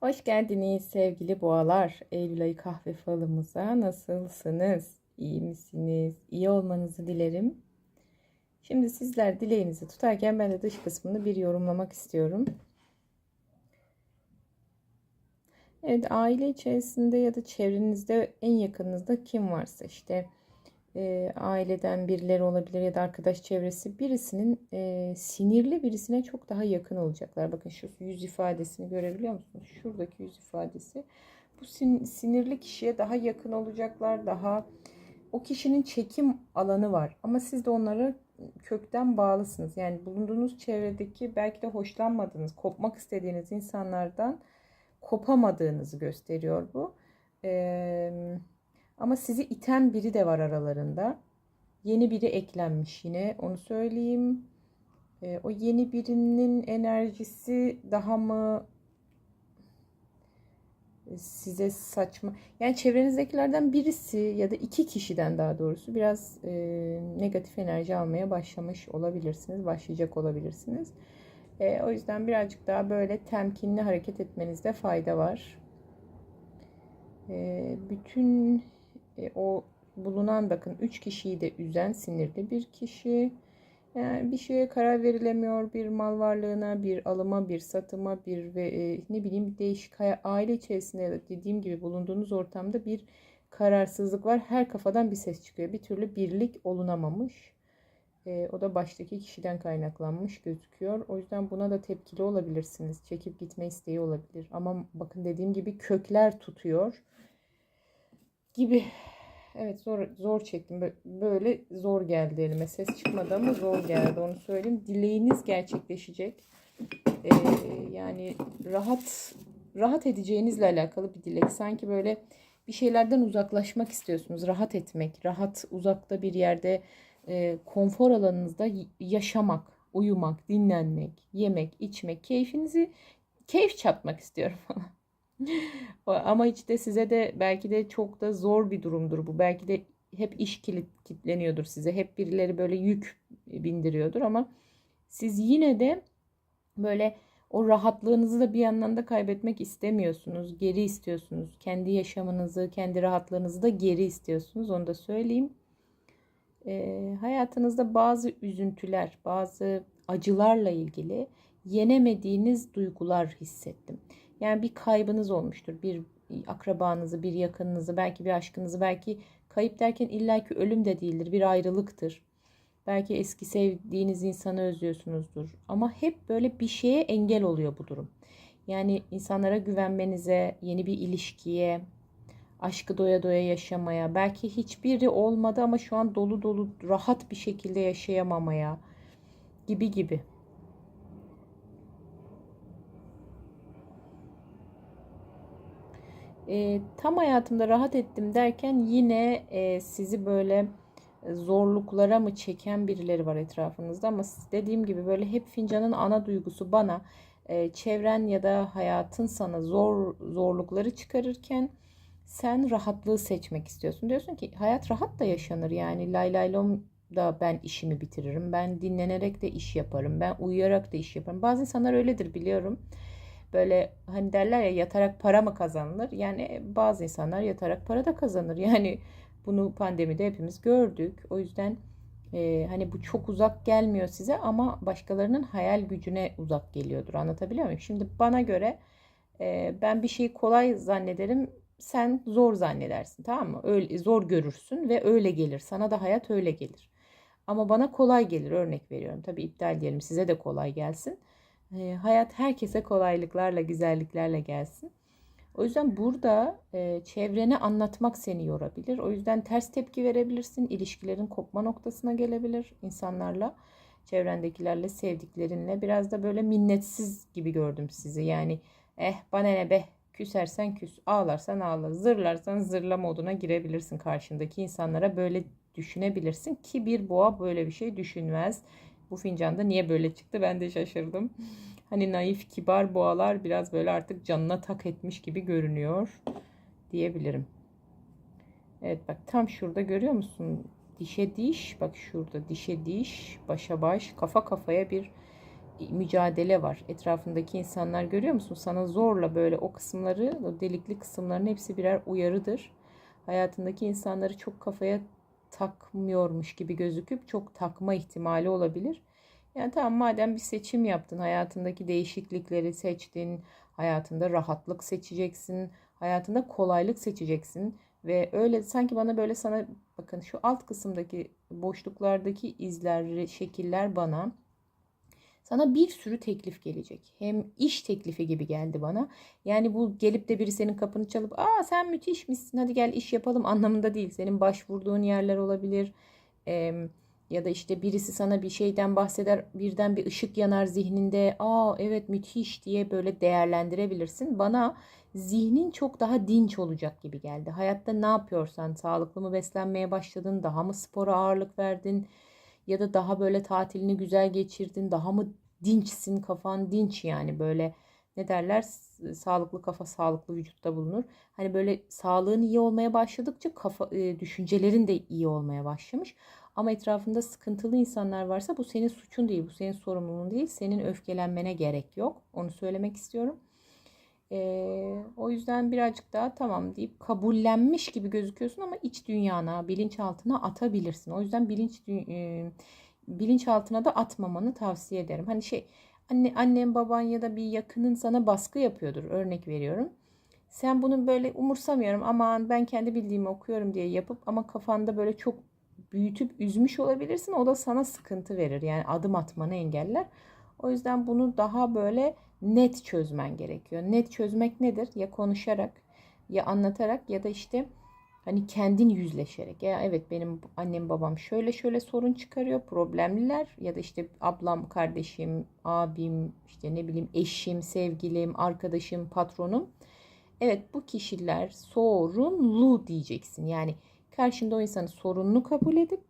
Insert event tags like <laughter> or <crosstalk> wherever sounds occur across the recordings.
Hoş geldiniz sevgili boğalar. Eylül ayı kahve falımıza nasılsınız? İyi misiniz? İyi olmanızı dilerim. Şimdi sizler dileğinizi tutarken ben de dış kısmını bir yorumlamak istiyorum. Evet aile içerisinde ya da çevrenizde en yakınınızda kim varsa işte e, aileden birileri olabilir ya da arkadaş çevresi birisinin e, sinirli birisine çok daha yakın olacaklar. Bakın şu yüz ifadesini görebiliyor musunuz? Şuradaki yüz ifadesi. Bu sin, sinirli kişiye daha yakın olacaklar. Daha o kişinin çekim alanı var. Ama siz de onlara kökten bağlısınız. Yani bulunduğunuz çevredeki belki de hoşlanmadığınız, kopmak istediğiniz insanlardan kopamadığınızı gösteriyor bu. Eee ama sizi iten biri de var aralarında. Yeni biri eklenmiş yine onu söyleyeyim. E, o yeni birinin enerjisi daha mı size saçma yani çevrenizdekilerden birisi ya da iki kişiden daha doğrusu biraz e, negatif enerji almaya başlamış olabilirsiniz başlayacak olabilirsiniz e, o yüzden birazcık daha böyle temkinli hareket etmenizde fayda var e, bütün e, o bulunan bakın 3 kişiyi de üzen sinirli bir kişi. Yani bir şeye karar verilemiyor. Bir mal varlığına, bir alıma, bir satıma, bir ve e, ne bileyim değişik aile içerisinde dediğim gibi bulunduğunuz ortamda bir kararsızlık var. Her kafadan bir ses çıkıyor. Bir türlü birlik olunamamış. E, o da baştaki kişiden kaynaklanmış gözüküyor. O yüzden buna da tepkili olabilirsiniz. Çekip gitme isteği olabilir. Ama bakın dediğim gibi kökler tutuyor gibi. Evet zor zor çektim. Böyle zor geldi elime. Ses çıkmadı ama zor geldi onu söyleyeyim. Dileğiniz gerçekleşecek. Ee, yani rahat rahat edeceğinizle alakalı bir dilek. Sanki böyle bir şeylerden uzaklaşmak istiyorsunuz. Rahat etmek, rahat uzakta bir yerde e, konfor alanınızda yaşamak, uyumak, dinlenmek, yemek, içmek, keyfinizi keyif çatmak istiyorum falan. <laughs> Ama işte size de belki de çok da zor bir durumdur bu. Belki de hep iş kilit kitleniyordur size. Hep birileri böyle yük bindiriyordur ama siz yine de böyle o rahatlığınızı da bir yandan da kaybetmek istemiyorsunuz. Geri istiyorsunuz. Kendi yaşamınızı, kendi rahatlığınızı da geri istiyorsunuz. Onu da söyleyeyim. Ee, hayatınızda bazı üzüntüler, bazı acılarla ilgili yenemediğiniz duygular hissettim. Yani bir kaybınız olmuştur. Bir akrabanızı, bir yakınınızı, belki bir aşkınızı, belki kayıp derken illaki ölüm de değildir. Bir ayrılıktır. Belki eski sevdiğiniz insanı özlüyorsunuzdur. Ama hep böyle bir şeye engel oluyor bu durum. Yani insanlara güvenmenize, yeni bir ilişkiye, aşkı doya doya yaşamaya, belki hiçbiri olmadı ama şu an dolu dolu rahat bir şekilde yaşayamamaya gibi gibi. E, tam hayatımda rahat ettim derken yine e, sizi böyle zorluklara mı çeken birileri var etrafınızda ama dediğim gibi böyle hep fincanın ana duygusu bana e, çevren ya da hayatın sana zor zorlukları çıkarırken sen rahatlığı seçmek istiyorsun. Diyorsun ki hayat rahat da yaşanır yani lay lay lom da ben işimi bitiririm. Ben dinlenerek de iş yaparım. Ben uyuyarak da iş yaparım. Bazı insanlar öyledir biliyorum böyle hani derler ya yatarak para mı kazanılır? Yani bazı insanlar yatarak para da kazanır. <laughs> Yani bunu pandemide hepimiz gördük. O yüzden e, hani bu çok uzak gelmiyor size ama başkalarının hayal gücüne uzak geliyordur. Anlatabiliyor muyum? Şimdi bana göre e, ben bir şeyi kolay zannederim. Sen zor zannedersin tamam mı? Öyle zor görürsün ve öyle gelir. Sana da hayat öyle gelir. Ama bana kolay gelir örnek veriyorum. Tabii iptal diyelim size de kolay gelsin. E, hayat herkese kolaylıklarla, güzelliklerle gelsin. O yüzden burada e, çevrene anlatmak seni yorabilir. O yüzden ters tepki verebilirsin. İlişkilerin kopma noktasına gelebilir insanlarla, çevrendekilerle, sevdiklerinle. Biraz da böyle minnetsiz gibi gördüm sizi. Yani eh bana ne be küsersen küs, ağlarsan ağla, zırlarsan zırla moduna girebilirsin karşındaki insanlara. Böyle düşünebilirsin ki bir boğa böyle bir şey düşünmez. Bu fincanda niye böyle çıktı ben de şaşırdım. Hani naif kibar boğalar biraz böyle artık canına tak etmiş gibi görünüyor diyebilirim. Evet bak tam şurada görüyor musun? Dişe diş bak şurada dişe diş başa baş kafa kafaya bir mücadele var. Etrafındaki insanlar görüyor musun? Sana zorla böyle o kısımları, o delikli kısımların hepsi birer uyarıdır. Hayatındaki insanları çok kafaya takmıyormuş gibi gözüküp çok takma ihtimali olabilir. Yani tamam madem bir seçim yaptın, hayatındaki değişiklikleri seçtin, hayatında rahatlık seçeceksin, hayatında kolaylık seçeceksin ve öyle sanki bana böyle sana bakın şu alt kısımdaki boşluklardaki izler, şekiller bana sana bir sürü teklif gelecek. Hem iş teklifi gibi geldi bana. Yani bu gelip de biri senin kapını çalıp aa sen müthişmişsin hadi gel iş yapalım anlamında değil. Senin başvurduğun yerler olabilir. Ee, ya da işte birisi sana bir şeyden bahseder birden bir ışık yanar zihninde. Aa evet müthiş diye böyle değerlendirebilirsin. Bana zihnin çok daha dinç olacak gibi geldi. Hayatta ne yapıyorsan sağlıklı mı beslenmeye başladın, daha mı spora ağırlık verdin ya da daha böyle tatilini güzel geçirdin, daha mı dinçsin, kafan dinç yani böyle ne derler sağlıklı kafa sağlıklı vücutta bulunur. Hani böyle sağlığın iyi olmaya başladıkça kafa e, düşüncelerin de iyi olmaya başlamış. Ama etrafında sıkıntılı insanlar varsa bu senin suçun değil, bu senin sorumluluğun değil. Senin öfkelenmene gerek yok. Onu söylemek istiyorum. Ee, o yüzden birazcık daha tamam deyip kabullenmiş gibi gözüküyorsun ama iç dünyana, bilinçaltına atabilirsin. O yüzden bilinç e, bilinçaltına da atmamanı tavsiye ederim. Hani şey anne annen baban ya da bir yakının sana baskı yapıyordur. Örnek veriyorum. Sen bunu böyle umursamıyorum aman ben kendi bildiğimi okuyorum diye yapıp ama kafanda böyle çok büyütüp üzmüş olabilirsin. O da sana sıkıntı verir. Yani adım atmanı engeller. O yüzden bunu daha böyle net çözmen gerekiyor. Net çözmek nedir? Ya konuşarak ya anlatarak ya da işte hani kendin yüzleşerek. Ya evet benim annem babam şöyle şöyle sorun çıkarıyor, problemliler ya da işte ablam, kardeşim, abim, işte ne bileyim eşim, sevgilim, arkadaşım, patronum. Evet bu kişiler sorunlu diyeceksin. Yani karşında o insanın sorununu kabul edip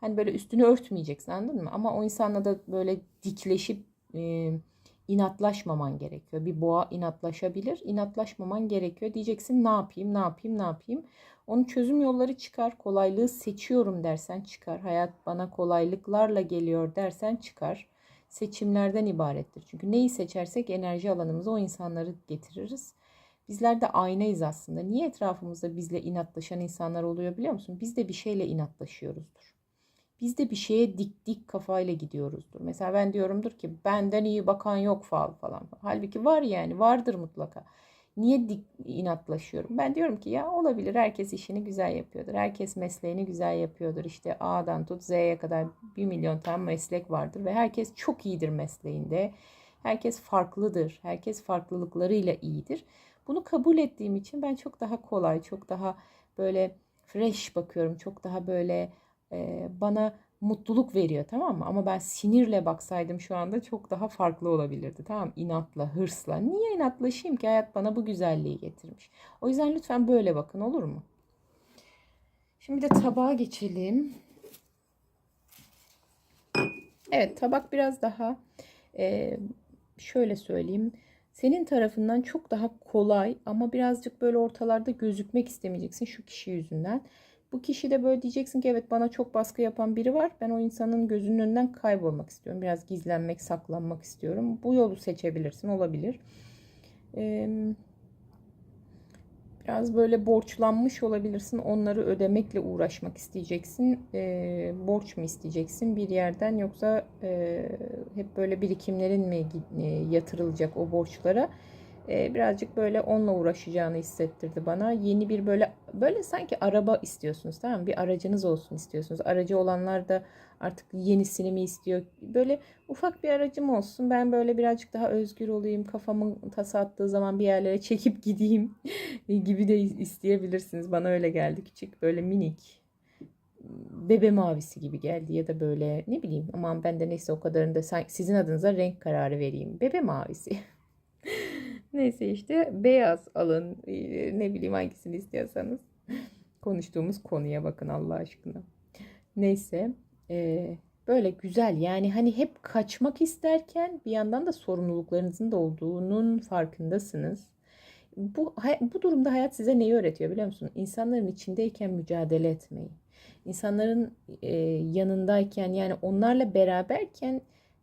hani böyle üstünü örtmeyeceksin anladın mı? Ama o insanla da böyle dikleşip e, inatlaşmaman gerekiyor. Bir boğa inatlaşabilir. İnatlaşmaman gerekiyor. Diyeceksin ne yapayım, ne yapayım, ne yapayım. Onun çözüm yolları çıkar. Kolaylığı seçiyorum dersen çıkar. Hayat bana kolaylıklarla geliyor dersen çıkar. Seçimlerden ibarettir. Çünkü neyi seçersek enerji alanımıza o insanları getiririz. Bizler de aynayız aslında. Niye etrafımızda bizle inatlaşan insanlar oluyor biliyor musun? Biz de bir şeyle inatlaşıyoruzdur. Biz de bir şeye dik dik kafayla gidiyoruzdur. Mesela ben diyorumdur ki benden iyi bakan yok falan falan. Halbuki var yani vardır mutlaka. Niye dik inatlaşıyorum? Ben diyorum ki ya olabilir herkes işini güzel yapıyordur. Herkes mesleğini güzel yapıyordur. İşte A'dan tut Z'ye kadar bir milyon tane meslek vardır ve herkes çok iyidir mesleğinde. Herkes farklıdır. Herkes farklılıklarıyla iyidir. Bunu kabul ettiğim için ben çok daha kolay, çok daha böyle fresh bakıyorum. Çok daha böyle bana mutluluk veriyor tamam mı? Ama ben sinirle baksaydım şu anda çok daha farklı olabilirdi tamam? İnatla, hırsla. Niye inatlaşayım ki? Hayat bana bu güzelliği getirmiş. O yüzden lütfen böyle bakın olur mu? Şimdi de tabağa geçelim. Evet tabak biraz daha e, şöyle söyleyeyim. Senin tarafından çok daha kolay ama birazcık böyle ortalarda gözükmek istemeyeceksin şu kişi yüzünden. Bu kişi de böyle diyeceksin ki evet bana çok baskı yapan biri var. Ben o insanın gözünün önünden kaybolmak istiyorum. Biraz gizlenmek, saklanmak istiyorum. Bu yolu seçebilirsin. Olabilir. Biraz böyle borçlanmış olabilirsin. Onları ödemekle uğraşmak isteyeceksin. Borç mu isteyeceksin bir yerden yoksa hep böyle birikimlerin mi yatırılacak o borçlara? E, birazcık böyle onunla uğraşacağını hissettirdi bana. Yeni bir böyle böyle sanki araba istiyorsunuz tamam mı? Bir aracınız olsun istiyorsunuz. Aracı olanlar da artık yenisini mi istiyor? Böyle ufak bir aracım olsun. Ben böyle birazcık daha özgür olayım. Kafamın tasa attığı zaman bir yerlere çekip gideyim <laughs> gibi de isteyebilirsiniz. Bana öyle geldi küçük böyle minik bebe mavisi gibi geldi ya da böyle ne bileyim aman ben de neyse o kadarını da sizin adınıza renk kararı vereyim. Bebe mavisi. <laughs> Neyse işte beyaz alın ee, ne bileyim hangisini istiyorsanız. <laughs> Konuştuğumuz konuya bakın Allah aşkına. Neyse e, böyle güzel yani hani hep kaçmak isterken bir yandan da sorumluluklarınızın da olduğunun farkındasınız. Bu, bu durumda hayat size neyi öğretiyor biliyor musun? İnsanların içindeyken mücadele etmeyi. İnsanların e, yanındayken yani onlarla beraberken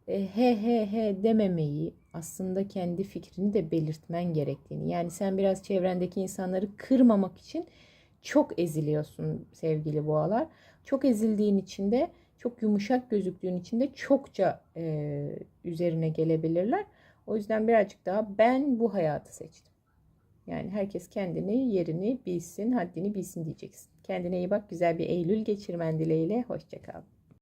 e, he he he dememeyi aslında kendi fikrini de belirtmen gerektiğini. Yani sen biraz çevrendeki insanları kırmamak için çok eziliyorsun sevgili boğalar. Çok ezildiğin için de çok yumuşak gözüktüğün için de çokça e, üzerine gelebilirler. O yüzden birazcık daha ben bu hayatı seçtim. Yani herkes kendini, yerini bilsin, haddini bilsin diyeceksin. Kendine iyi bak, güzel bir Eylül geçirmen dileğiyle. Hoşçakal.